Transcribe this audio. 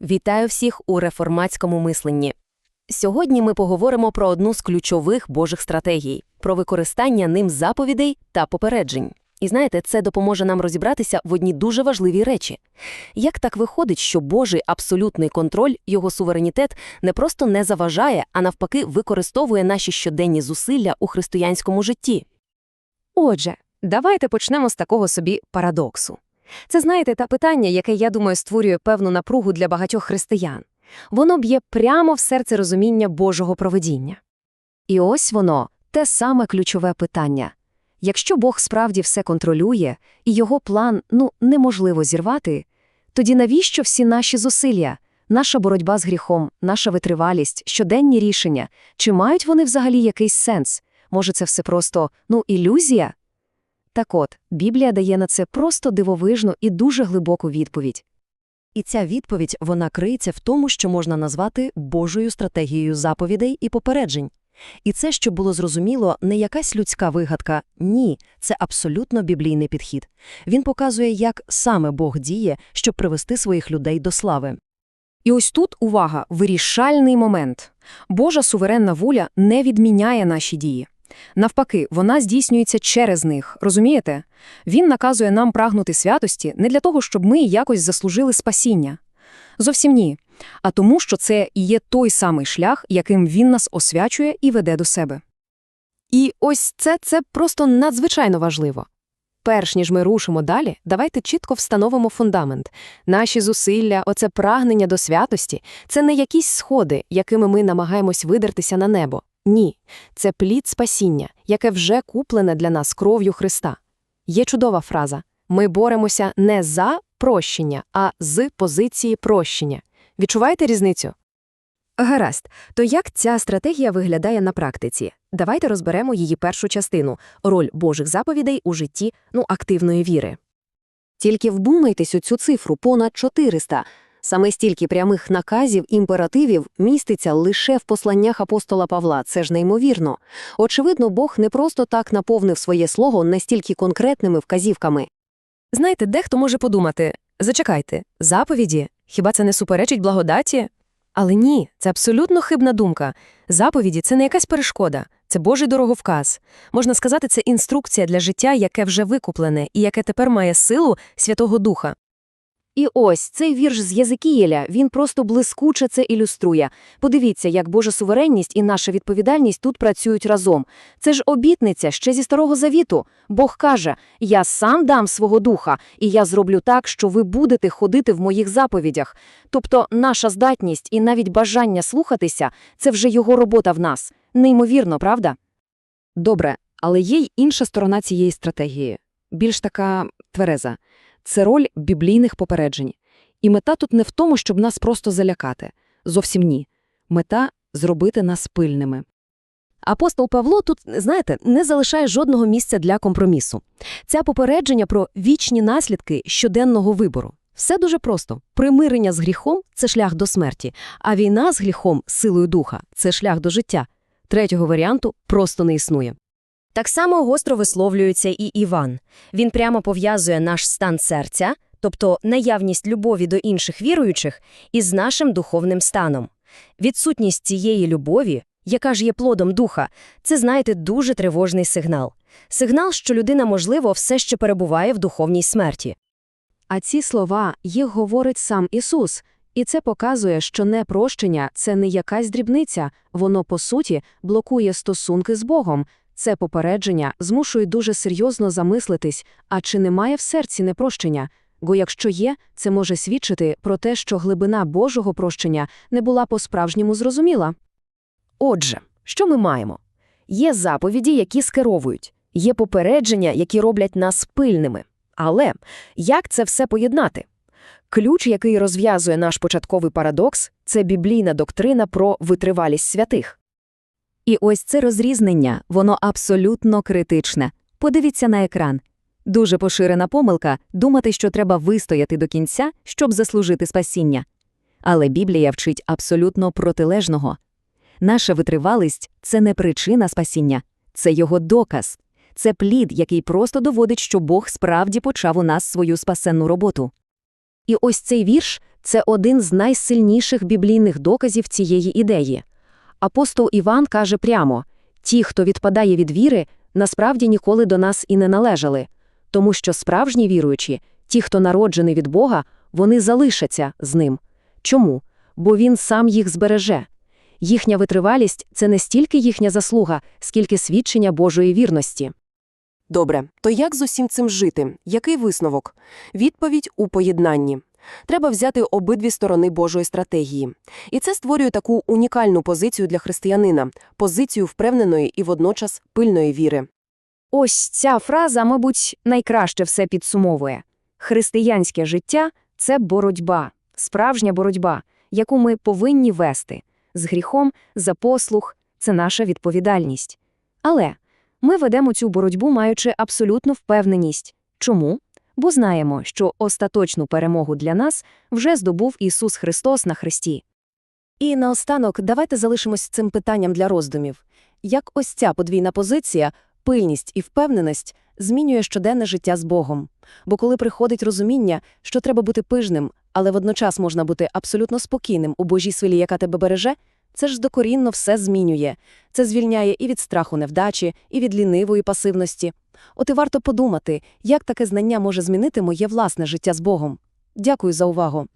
Вітаю всіх у реформатському мисленні. Сьогодні ми поговоримо про одну з ключових Божих стратегій про використання ним заповідей та попереджень. І знаєте, це допоможе нам розібратися в одній дуже важливій речі. Як так виходить, що Божий абсолютний контроль, його суверенітет не просто не заважає, а навпаки використовує наші щоденні зусилля у християнському житті? Отже, давайте почнемо з такого собі парадоксу. Це, знаєте, та питання, яке, я думаю, створює певну напругу для багатьох християн. Воно б'є прямо в серце розуміння Божого проведіння. І ось воно, те саме ключове питання. Якщо Бог справді все контролює, і його план, ну, неможливо зірвати, тоді навіщо всі наші зусилля, наша боротьба з гріхом, наша витривалість, щоденні рішення, чи мають вони взагалі якийсь сенс? Може, це все просто, ну, ілюзія? Так от, Біблія дає на це просто дивовижну і дуже глибоку відповідь. І ця відповідь вона криється в тому, що можна назвати Божою стратегією заповідей і попереджень. І це, щоб було зрозуміло, не якась людська вигадка, ні, це абсолютно біблійний підхід. Він показує, як саме Бог діє, щоб привести своїх людей до слави. І ось тут, увага, вирішальний момент. Божа суверенна воля не відміняє наші дії. Навпаки, вона здійснюється через них, розумієте? Він наказує нам прагнути святості не для того, щоб ми якось заслужили спасіння. Зовсім ні. А тому, що це і є той самий шлях, яким він нас освячує і веде до себе. І ось це, це просто надзвичайно важливо. Перш ніж ми рушимо далі, давайте чітко встановимо фундамент. Наші зусилля, оце прагнення до святості це не якісь сходи, якими ми намагаємось видертися на небо. Ні, це плід спасіння, яке вже куплене для нас кров'ю Христа. Є чудова фраза ми боремося не за прощення, а з позиції прощення. Відчуваєте різницю? Гаразд, то як ця стратегія виглядає на практиці? Давайте розберемо її першу частину роль Божих заповідей у житті ну, активної віри. Тільки вдумайтесь у цю цифру понад 400. Саме стільки прямих наказів, імперативів міститься лише в посланнях апостола Павла. Це ж неймовірно. Очевидно, Бог не просто так наповнив своє слово настільки конкретними вказівками. Знаєте, дехто може подумати зачекайте, заповіді, хіба це не суперечить благодаті? Але ні, це абсолютно хибна думка. Заповіді це не якась перешкода, це Божий дороговказ. Можна сказати, це інструкція для життя, яке вже викуплене і яке тепер має силу Святого Духа. І ось цей вірш з Єзикієля, він просто блискуче це ілюструє. Подивіться, як Божа суверенність і наша відповідальність тут працюють разом. Це ж обітниця ще зі Старого Завіту. Бог каже, я сам дам свого духа, і я зроблю так, що ви будете ходити в моїх заповідях. Тобто наша здатність і навіть бажання слухатися – це вже його робота в нас. Неймовірно, правда? Добре, але є й інша сторона цієї стратегії, більш така твереза. Це роль біблійних попереджень. І мета тут не в тому, щоб нас просто залякати. Зовсім ні. Мета – зробити нас пильними. Апостол Павло тут, знаєте, не залишає жодного місця для компромісу. Ця попередження про вічні наслідки щоденного вибору. Все дуже просто. Примирення з гріхом це шлях до смерті, а війна з гріхом, силою духа це шлях до життя. Третього варіанту просто не існує. Так само гостро висловлюється і Іван. Він прямо пов'язує наш стан серця, тобто наявність любові до інших віруючих, із нашим духовним станом. Відсутність цієї любові, яка ж є плодом духа, це, знаєте, дуже тривожний сигнал. Сигнал, що людина, можливо, все ще перебуває в духовній смерті. А ці слова їх говорить сам Ісус, і це показує, що непрощення – це не якась дрібниця, воно, по суті, блокує стосунки з Богом. Це попередження змушує дуже серйозно замислитись, а чи немає в серці непрощення, бо якщо є, це може свідчити про те, що глибина Божого прощення не була по-справжньому зрозуміла. Отже, що ми маємо? Є заповіді, які скеровують, є попередження, які роблять нас пильними. Але як це все поєднати? Ключ, який розв'язує наш початковий парадокс, це біблійна доктрина про витривалість святих. І ось це розрізнення, воно абсолютно критичне. Подивіться на екран. Дуже поширена помилка думати, що треба вистояти до кінця, щоб заслужити спасіння. Але Біблія вчить абсолютно протилежного. Наша витривалість це не причина спасіння, це його доказ. Це плід, який просто доводить, що Бог справді почав у нас свою спасенну роботу. І ось цей вірш Це один з найсильніших біблійних доказів цієї ідеї. Апостол Іван каже прямо, ті, хто відпадає від віри, насправді ніколи до нас і не належали, тому що справжні віруючі, ті, хто народжений від Бога, вони залишаться з ним. Чому? Бо він сам їх збереже. Їхня витривалість – це не стільки їхня заслуга, скільки свідчення Божої вірності. Добре, то як з усім цим жити? Який висновок? Відповідь у поєднанні. Треба взяти обидві сторони Божої стратегії. І це створює таку унікальну позицію для християнина – позицію впевненої і водночас пильної віри. Ось ця фраза, мабуть, найкраще все підсумовує. Християнське життя – це боротьба, справжня боротьба, яку ми повинні вести. З гріхом, за послух – це наша відповідальність. Але ми ведемо цю боротьбу, маючи абсолютну впевненість. Чому? Бо знаємо, що остаточну перемогу для нас вже здобув Ісус Христос на хресті. І наостанок давайте залишимось цим питанням для роздумів. Як ось ця подвійна позиція, пильність і впевненість змінює щоденне життя з Богом? Бо коли приходить розуміння, що треба бути пижним, але водночас можна бути абсолютно спокійним у Божій силі, яка тебе береже, це ж докорінно все змінює. Це звільняє і від страху невдачі, і від лінивої пасивності. От і варто подумати, як таке знання може змінити моє власне життя з Богом. Дякую за увагу.